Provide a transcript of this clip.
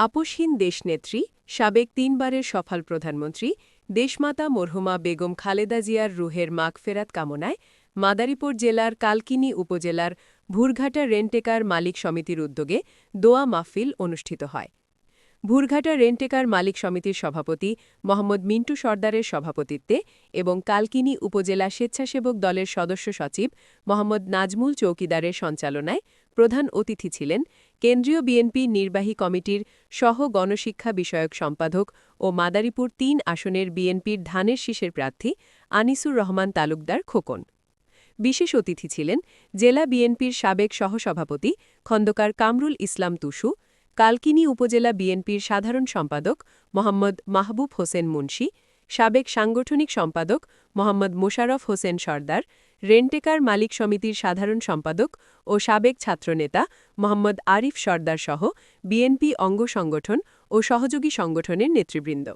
আপোষহীন দেশনেত্রী, সাবেক তিনবারের সফল প্রধানমন্ত্রী, দেশমাতা মরহুমা বেগম খালেদা জিয়ার রুহের মাগফেরাত কামনায় মাদারীপুর জেলার কালকিনি উপজেলার ভুরঘাটা রেন্টেকার মালিক সমিতির উদ্যোগে দোয়া মাহফিল অনুষ্ঠিত হয়। ভুরঘাটা রেন্টেকার মালিক সমিতির সভাপতি মোহাম্মদ মিন্টু সর্দারের সভাপতিত্বে এবং কালকিনি উপজেলা স্বেচ্ছাসেবক দলের সদস্য সচিব মোহাম্মদ নাজমুল চৌকিদারের সঞ্চালনায় প্রধান অতিথি ছিলেন কেন্দ্রীয় বিএনপি নির্বাহী কমিটির সহ গণশিক্ষা বিষয়ক সম্পাদক ও মাদারীপুর তিন আসনের বিএনপির ধানের শীষের প্রার্থী আনিসুর রহমান তালুকদার খোকন। বিশেষ অতিথি ছিলেন জেলা বিএনপির সাবেক সহসভাপতি খন্দকার কামরুল ইসলাম তুসু কালকিনি উপজেলা বিএনপির সাধারণ সম্পাদক মোহাম্মদ মাহবুব হোসেন মুন্সি, সাবেক সাংগঠনিক সম্পাদক Mohammad Mosharraf Hossain Sardar, rent a car মালিক সমিতির সাধারণ সম্পাদক ও সাবেক ছাত্রনেতা মোহাম্মদ আরিফ সর্দার সহ বিএনপি অঙ্গ সংগঠন ও সহযোগী সংগঠনের নেতৃবৃন্দ।